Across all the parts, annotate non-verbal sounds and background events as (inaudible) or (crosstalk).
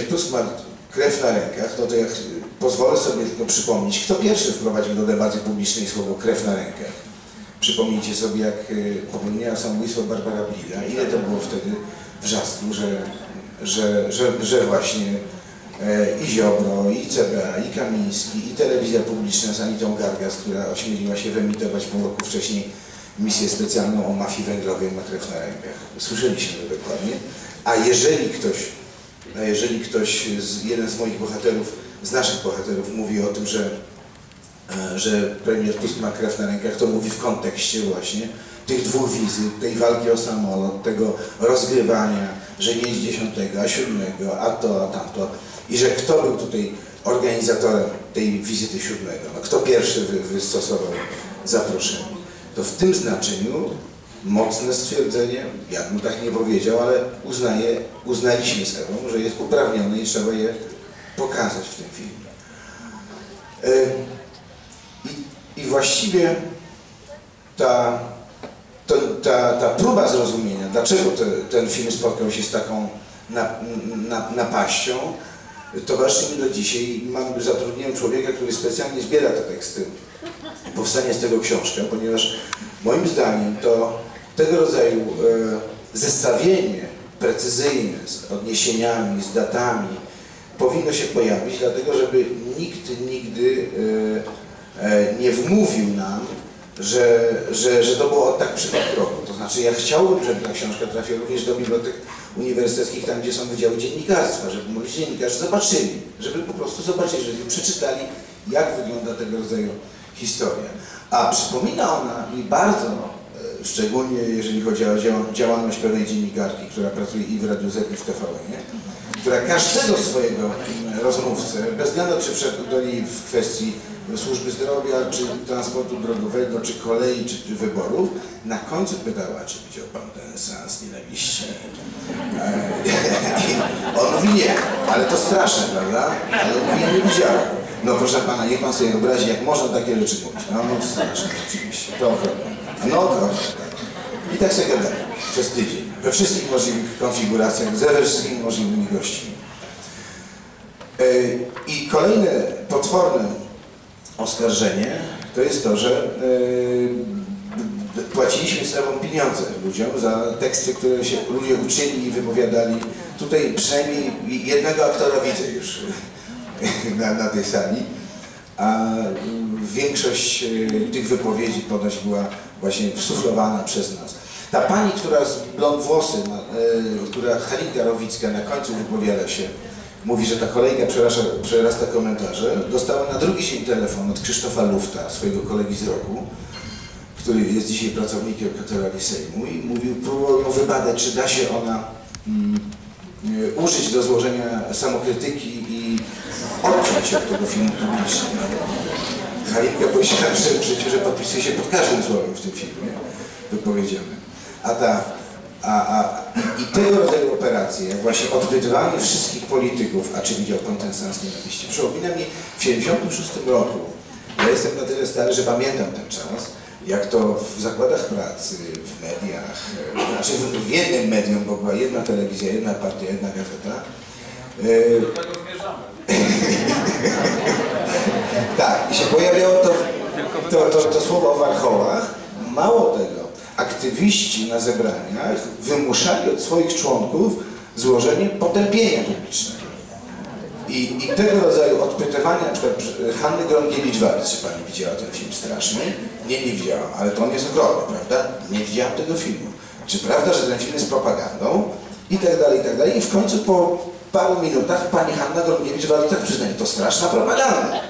Tusk ma krew na rękach, no to jak pozwolę sobie tylko przypomnieć, kto pierwszy wprowadził do debaty publicznej słowo krew na rękach. Przypomnijcie sobie, jak y, popełniła samobójstwo Barbara Blida. Ile to było wtedy wrzasku, że, że, że, że właśnie e, i Ziobro, i CBA, i Kamiński, i telewizja publiczna z Anitą Gargas, która ośmieliła się wyemitować pół roku wcześniej misję specjalną o mafii węglowej ma krew na rękach. Słyszeliśmy dokładnie. A jeżeli ktoś, a jeżeli ktoś, jeden z moich bohaterów, z naszych bohaterów mówi o tym, że e, że premier Tusk ma krew na rękach, to mówi w kontekście właśnie tych dwóch wizyt, tej walki o samolot, tego rozgrywania, że nie jest dziesiątego, a siódmego, a to, a tamto. I że kto był tutaj organizatorem tej wizyty siódmego, no kto pierwszy wy, wystosował zaproszenie. To w tym znaczeniu mocne stwierdzenie, ja bym tak nie powiedział, ale uznaję, uznaliśmy z Ewą, że jest uprawnione i trzeba je pokazać w tym filmie. I, i właściwie ta, to, ta, ta próba zrozumienia, dlaczego te, ten film spotkał się z taką na, na, napaścią, towarzyszy mi do dzisiaj. Mam, zatrudniłem człowieka, który specjalnie zbiera te teksty. Powstanie z tego książka, ponieważ moim zdaniem to tego rodzaju e, zestawienie precyzyjne z odniesieniami, z datami powinno się pojawić, dlatego żeby nikt nigdy e, e, nie wmówił nam, że, że, że to było tak przypadkowo. To znaczy ja chciałbym, żeby ta książka trafiła również do bibliotek uniwersyteckich, tam gdzie są wydziały dziennikarstwa, żeby moi dziennikarze zobaczyli, żeby po prostu zobaczyli, żeby przeczytali, jak wygląda tego rodzaju historia. A przypomina ona mi bardzo, szczególnie jeżeli chodzi o działa- działalność pewnej dziennikarki, która pracuje i w Radiu Z, i w TVN, która każdego swojego mm, rozmówcę, bez względu czy wszedł do niej w kwestii służby zdrowia, czy transportu drogowego, czy kolei, czy, wyborów, na końcu pytała, czy widział pan ten seans nienawiści. E, (laughs) On mówi nie, ale to straszne, prawda? Ale on mówi, nie widziałem. No proszę pana, niech pan sobie wyobrazi, jak można takie rzeczy mówić. No, no straszne, oczywiście, to okropne. No tak. I tak sobie gadali przez tydzień, we wszystkich możliwych konfiguracjach, ze wszystkimi możliwymi gośćmi. E, I kolejne potworne oskarżenie to jest to, że e, płaciliśmy z pieniądze ludziom za teksty, które się ludzie uczyli i wypowiadali. Tutaj przynajmniej jednego aktora widzę już (laughs) na, na tej sali, a większość e, tych wypowiedzi ponoć była właśnie wsuflowana przez nas. Ta pani, która z blond włosy, e, która Halinka Rowicka na końcu wypowiada się, mówi, że ta kolejka przerasta, przerasta komentarze, dostała na drugi dzień telefon od Krzysztofa Lufta, swojego kolegi z roku, który jest dzisiaj pracownikiem katedrali Sejmu i mówił, próbował wybadać, czy da się ona mm, e, użyć do złożenia samokrytyki i odciąć się od tego filmu publicznego. Halinka powiedziała w życiu, że podpisuje się pod każdym słowem w tym filmie wypowiedzianym. A ta, a, a, i tego rodzaju operacje, jak właśnie odbywanie wszystkich polityków, a czy widział pan ten sens nienawiści, przypomina mi w 1976 roku, ja jestem na tyle stary, że pamiętam ten czas, jak to w zakładach pracy, w mediach, e, znaczy w, jednym medium, bo była jedna telewizja, jedna partia, jedna gazeta, e, Do tego zmierzamy. (laughs) tak, i się pojawiało to, to, to, to słowo o warchołach. Mało tego, aktywiści na zebraniach wymuszali od swoich członków złożenie potępienia publicznego. I, I tego rodzaju odpytywania, na przykład Hanny Gronkiewicz-Waltz, czy pani widziała ten film straszny? Nie, nie widziałam, ale to on jest okropny, prawda? Nie widziałam tego filmu. Czy prawda, że ten film jest propagandą? I tak dalej, i tak dalej. I w końcu po paru minutach pani Hanna Gronkiewicz-Waltz tak przyznaje, to straszna propaganda.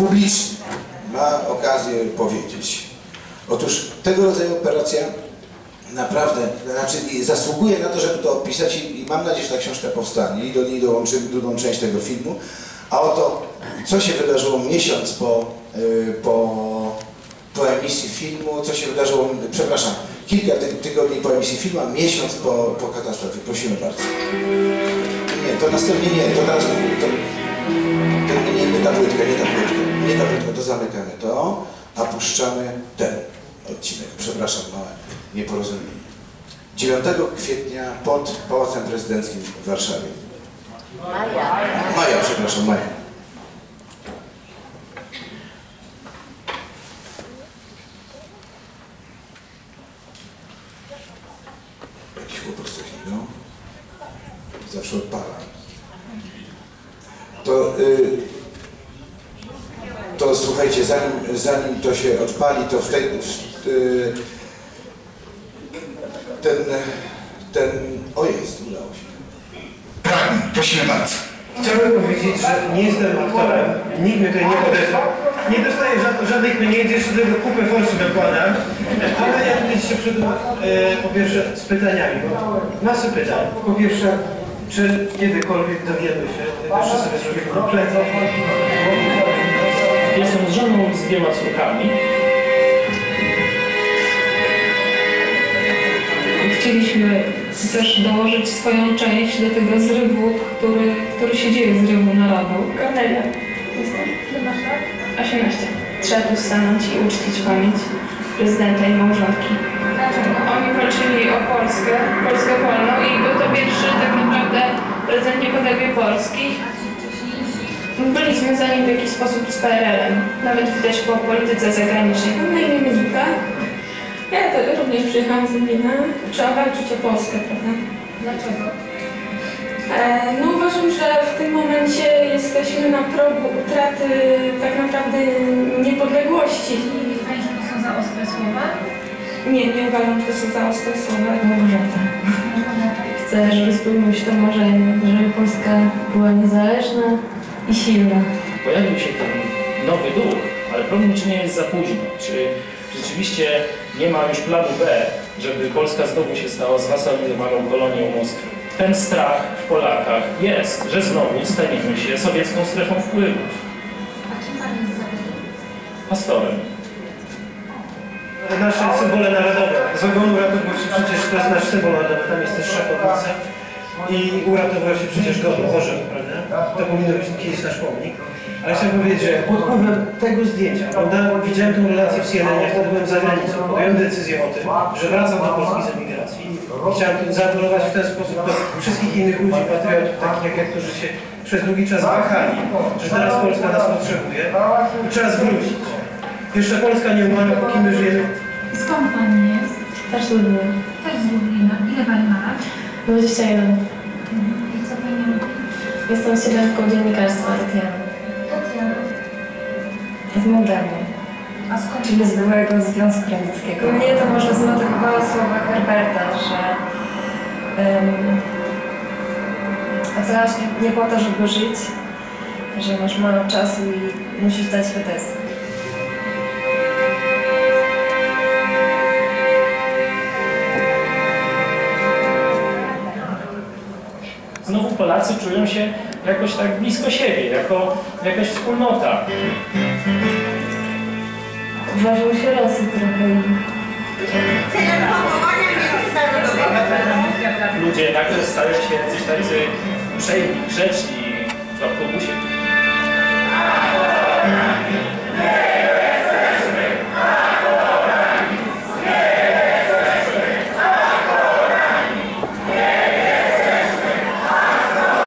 Publicznie ma okazję powiedzieć. Otóż tego rodzaju operacja naprawdę, znaczy zasługuje na to, żeby to opisać i, i mam nadzieję, że ta książka powstanie i do niej dołączymy drugą część tego filmu. A oto, co się wydarzyło miesiąc po, y, po, po emisji filmu, co się wydarzyło, przepraszam, kilka ty, tygodni po emisji filmu, a miesiąc po, po katastrofie. Prosimy bardzo. Nie, to następnie nie, to teraz, to, to nie, nie ta płytka, nie ta płytka, nie ta płytka, to zamykamy to, a puszczamy ten odcinek. Przepraszam, małe nieporozumienie. 9 kwietnia pod Pałacem Prezydenckim w Warszawie. Maja. Maja, przepraszam, Maja. Jakiś chłopak z takiego. Zawsze odpala. To, y, to słuchajcie, zanim, zanim to się odpali, to w tej, w, y, ten, ten, o jest, udało się. Pragnę, prosimy bardzo. Chciałbym powiedzieć, że nie jestem aktorem, nikt mnie tutaj nie podesłał. Nie dostaję ża- żadnych pieniędzy, jeszcze tego kupę forsy dokładam. Ale ja tutaj się przyszedłem e, po pierwsze z pytaniami, bo masę pytań. Po pierwsze, czy kiedykolwiek dowiemy się, jeszcze sobie zrobię kompletnie. Jestem z żoną i z dwiema córkami. Chcieliśmy też dołożyć swoją część do tego zrywu, który, który się dzieje zrywu narodu. Kornelia. Jestem. Lat? 18. Trzeba tu stanąć i uczcić pamięć prezydenta i małżonki. Dlaczego? Oni walczyli o Polskę, Polskę wolną i był to pierwszy tak naprawdę prezydent niepodległej Polski. Byli związani w jakiś sposób z PRL-em. Nawet widać po polityce zagranicznej. Mam na imię Mizika. Ja to również przyjechałam z Lublina. Trzeba walczyć o Polskę, prawda? Dlaczego? E, No uważam, że w tym momencie jesteśmy na progu utraty tak naprawdę niepodległości. Pani, że to są za ostre słowa? Nie, nie uważam, że to są za ostre słowa. Małgorzata. Chcę, żeby spełniło się to marzenie, żeby Polska była niezależna i silna. Pojawił się ten nowy duch, ale problem czy nie jest za późno? Czy rzeczywiście nie ma już planu B, żeby Polska znowu się stała zwasalizowaną kolonią Moskwy? Ten strach w Polakach jest, że znowu staniemy się sowiecką strefą wpływów. A kim Pan jest? Pastorem. Nasze symbole narodowe. Z ogonu się przecież, to jest nasz symbol narodowy, tam jest też szachownica. I uratował się przecież godło orzeł, prawda? To powinno być kiedyś nasz pomnik. Ale chciałem powiedzieć, że pod wpływem tego zdjęcia, prawda, widziałem tę relację w CNN, wtedy byłem za granicą, podjąłem decyzję o tym, że wracam do Polski z emigracji. I chciałem zaapelować w ten sposób do wszystkich innych ludzi, patriotów, takich jak ja, którzy się przez długi czas wahali, że teraz Polska nas potrzebuje i trzeba zwrócić. Jeszcze Polska nie umarła, póki my żyjemy Skąd Pani jest? Też lubię. Też z Lublina. Ile Pani ma lat? 21. I co Pani robi? Jestem studentką dziennikarstwa Tatiana. Tatiana. Z Mołdawii, A skąd czyli z byłego Związku Radzieckiego. Mnie to może zmotywowało słowa Herberta, że um, ocalasz nie, nie po to, żeby żyć, że masz mało czasu i musisz dać swój test. znowu Polacy czują się jakoś tak blisko siebie, jako jakaś wspólnota. Ważył się losy trochę i... Ludzie nagle stają się jacyś tacy uprzejmi, grzeczni w autobusie.